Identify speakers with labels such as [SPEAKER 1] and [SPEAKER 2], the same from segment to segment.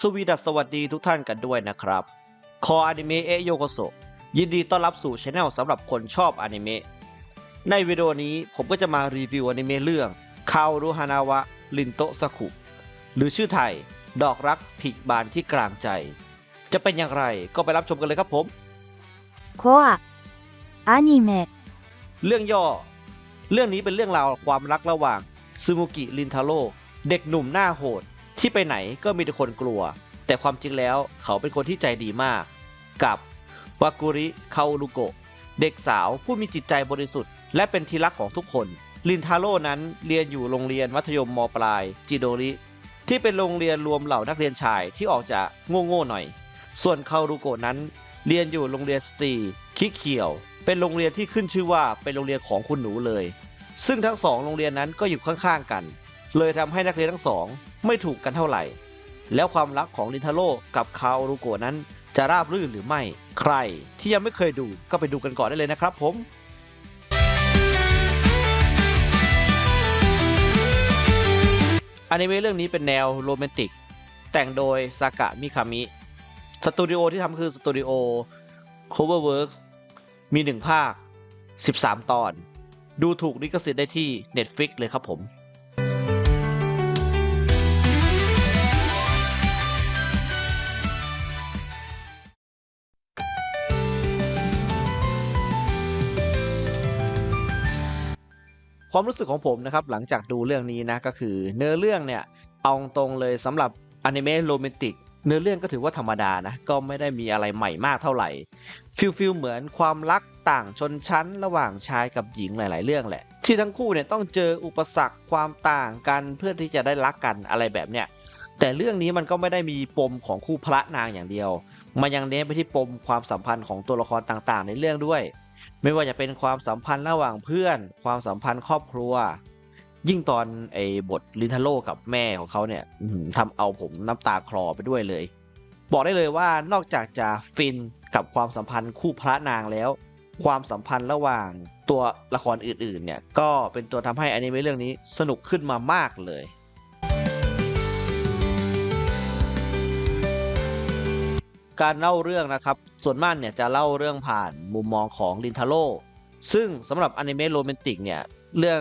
[SPEAKER 1] สวีดัสสวัสดีทุกท่านกันด้วยนะครับ คออนิเมะเอโยโกโซยินดีต้อนรับสู่ช anel สำหรับคนชอบอนิเมะ ในวิดีโอนี้ผมก็จะมารีวิวอนิเมะเรื่องคาวรุฮานาวะลินโตสักุหรือชื่อไทย ดอกรักผิกบานที่กลางใจ จะเป็นอย่างไรก็ไปรับชมกันเลยครับผม
[SPEAKER 2] คออนิเมะ
[SPEAKER 1] เรื่องย่อ เรื่องนี้เป็นเรื่องราวความรักระหว่างซูมุกิลินทาโร่เด็กหนุ่มหน้าโหด ที่ไปไหนก็มีแต่คนกลัว แต่ความจริงแล้วเขาเป็นคนที่ใจดีมาก กับวากุริคาโอรุโกะเด็กสาวผู้มีจิตใจบริสุทธิ์และเป็นที่รักของทุกคน ลินทาโร่นั้นเรียนอยู่โรงเรียนมัธยมมปลาย จิโดริ ที่เป็นโรงเรียนรวมเหล่านักเรียนชายที่ออกจะโง่ๆหน่อย ส่วนคารุโกะนั้น เรียนอยู่โรงเรียนสตรีคิเขียว เป็นโรงเรียนที่ขึ้นชื่อว่าเป็นโรงเรียนของคุณหนูเลย ซึ่งทั้งสองโรงเรียนนั้นก็อยู่ข้างๆกัน เลยทำให้นักเรียนทั้งสอง ไม่ถูกกันเท่าไหร่ แล้วความรักของลินทาโร่กับคาโอรุโกะนั้นจะราบรื่นหรือไม่ ใครที่ยังไม่เคยดูก็ไปดูกันก่อนได้เลยนะครับผมอนิเมะเรื่องนี้เป็นแนวโรแมนติก แต่งโดยซากะมิคามิ สตูดิโอที่ทำคือสตูดิโอ Coverworks มีหนึ่งภาค 13 ตอน ดูถูกลิขสิทธิ์ได้ที่ Netflix เลยครับผม ความรู้สึกของผมนะครับหลังจากดูเรื่องนี้นะก็คือเนื้อเรื่องเนี่ยเอาตรงเลยสำหรับอนิเมะโรแมนติกเนื้อเรื่องก็ถือว่าธรรมดานะก็ไม่ได้มีอะไรใหม่มากเท่าไหร่ฟิลฟิลเหมือนความรักต่างชนชั้นระหว่างชายกับหญิงหลาย ๆ เรื่องแหละ ที่ทั้งคู่เนี่ยต้องเจออุปสรรคความต่างกันเพื่อที่จะได้รักกันอะไรแบบเนี้ยแต่เรื่องนี้มันก็ไม่ได้มีปมของคู่พระนางอย่างเดียว มันยังเน้นไปที่ปมความสัมพันธ์ของตัวละครต่าง ๆ ในเรื่องด้วย ไม่ว่าจะเป็นความสัมพันธ์ระหว่างเพื่อน ความสัมพันธ์ครอบครัว ยิ่งตอนไอ้บทลินทาโร่กับแม่ของเขาเนี่ยทำเอาผมน้ำตาคลอไปด้วยเลย บอกได้เลยว่านอกจากจะฟินกับความสัมพันธ์คู่พระนางแล้ว ความสัมพันธ์ระหว่างตัวละครอื่นๆเนี่ยก็เป็นตัวทำให้อนิเมะเรื่องนี้สนุกขึ้นมามากเลย การเล่าเรื่องนะครับ ส่วนมากเนี่ยจะเล่าเรื่องผ่านมุมมองของลินทาโร่ซึ่งสำหรับอนิเมะโรแมนติกเนี่ยเรื่อง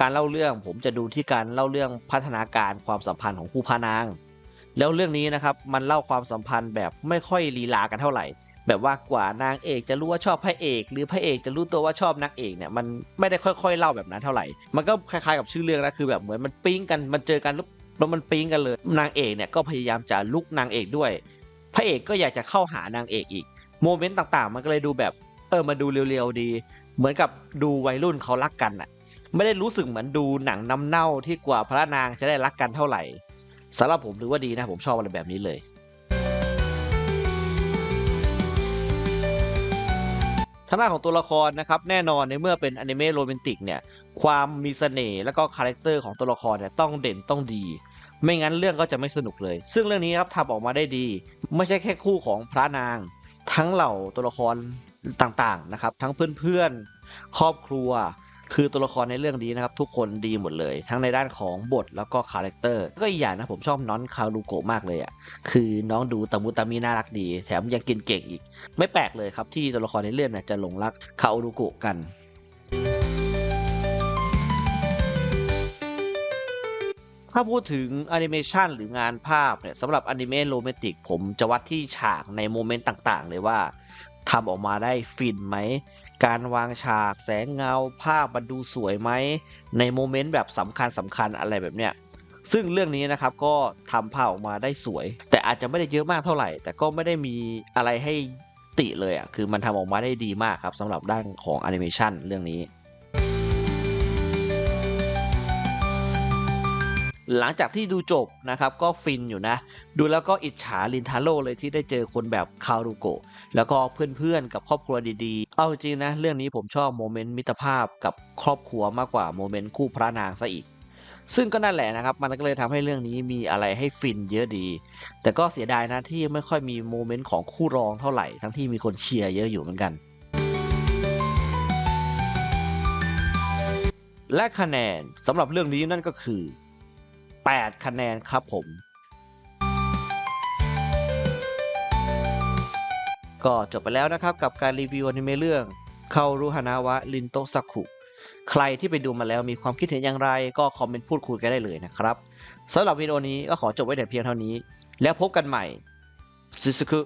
[SPEAKER 1] การเล่าเรื่องผมจะดูที่การเล่าเรื่องพัฒนาการความสัมพันธ์ของคู่พระนาง แล้วเรื่องนี้นะครับมันเล่าความสัมพันธ์แบบไม่ค่อยลีลากันเท่าไหร่ แบบว่ากว่านางเอกจะรู้ว่าชอบพระเอก หรือพระเอกจะรู้ตัวว่าชอบนางเอกเนี่ยมันไม่ได้ค่อยๆเล่าแบบนั้นเท่าไหร่ มันก็คล้ายๆกับชื่อเรื่องนะคือแบบเหมือนมันปิ๊งกันมันเจอกันแล้วมันปิ๊งกันเลย นางเอกเนี่ยก็พยายามจะลุกนางเอกด้วย พระเอกก็อยากจะเข้าหานางเอกอีก โมเมนต์ต่างๆ มันก็เลยดูแบบ เออมาดูเร็วๆดี เหมือนกับดูวัยรุ่นเขารักกันอะไม่ได้รู้สึกเหมือนดูหนังน้ำเน่าที่กว่าพระนางจะได้รักกันเท่าไหร่สำหรับผมถือว่าดีนะผมชอบอะไรแบบนี้เลย ทางด้านของตัวละครนะครับแน่นอนในเมื่อเป็นอนิเมะโรแมนติกเนี่ยความมีเสน่ห์และก็คาแรคเตอร์ของตัวละครเนี่ยต้องเด่นต้องดี ไม่งั้นเรื่องก็จะไม่สนุกเลย ซึ่งเรื่องนี้ครับทำออกมาได้ดี ไม่ใช่แค่คู่ของพระนาง ทั้งเหล่าตัวละครต่างๆนะครับ ทั้งเพื่อนๆ ครอบครัว คือตัวละครในเรื่องนี้นะครับ ทุกคนดีหมดเลย ทั้งในด้านของบทแล้วก็คาแรคเตอร์ก็อีกอย่างนะผมชอบน้องคารูโกะมากเลยอะคือน้องดูตะมุตะมีน่ารักดี แถมยังกินเก่งอีก ไม่แปลกเลยครับที่ตัวละครในเรื่องเนี่ยจะหลงรักคาโรุโกะกัน ถ้าพูดถึงแอนิเมชันหรืองานภาพเนี่ยสำหรับอนิเมะโรแมนติกผมจะวัดที่ฉากในโมเมนต์ต่างๆ เลยว่าทำออกมาได้ฟินไหม การวางฉากแสงเงาภาพมันดูสวยไหม ในโมเมนต์แบบสำคัญสำคัญอะไรแบบเนี้ยซึ่งเรื่องนี้นะครับก็ทำภาพออกมาได้สวย แต่อาจจะไม่ได้เยอะมากเท่าไหร่ แต่ก็ไม่ได้มีอะไรให้ติเลยอะคือมันทำออกมาได้ดีมากครับสำหรับด้านของแอนิเมชันเรื่องนี้ หลังจากที่ดูจบนะครับก็ฟินอยู่นะ ดูแล้วก็อิจฉาลินทาโร่เลยที่ได้เจอคนแบบคารุโกะแล้วก็เพื่อนๆกับครอบครัวดีๆ เอาจริงนะ เรื่องนี้ผมชอบโมเมนต์มิตรภาพกับครอบครัวมากกว่าโมเมนต์คู่พระนางซะอีก ซึ่งก็นั่นแหละนะครับ มันก็เลยทำให้เรื่องนี้มีอะไรให้ฟินเยอะดี แต่ก็เสียดายนะที่ไม่ค่อยมีโมเมนต์ของคู่รองเท่าไหร่ทั้งที่มีคนเชียร์เยอะอยู่เหมือนกัน และคะแนนสำหรับเรื่องนี้นั่นก็คือ 8 คะแนนครับผม ก็จบไปแล้วนะครับกับการรีวิวอนิเมะเรื่องเข้ารุหนาวะลินโตสักขุใครที่ไปดูมาแล้วมีความคิดเห็นอย่างไร ก็คอมเมนต์พูดคุยกันได้เลยนะครับสำหรับวิดีโอนี้ก็ขอจบไว้แต่เพียงเท่านี้ แล้วพบกันใหม่ซิสคุ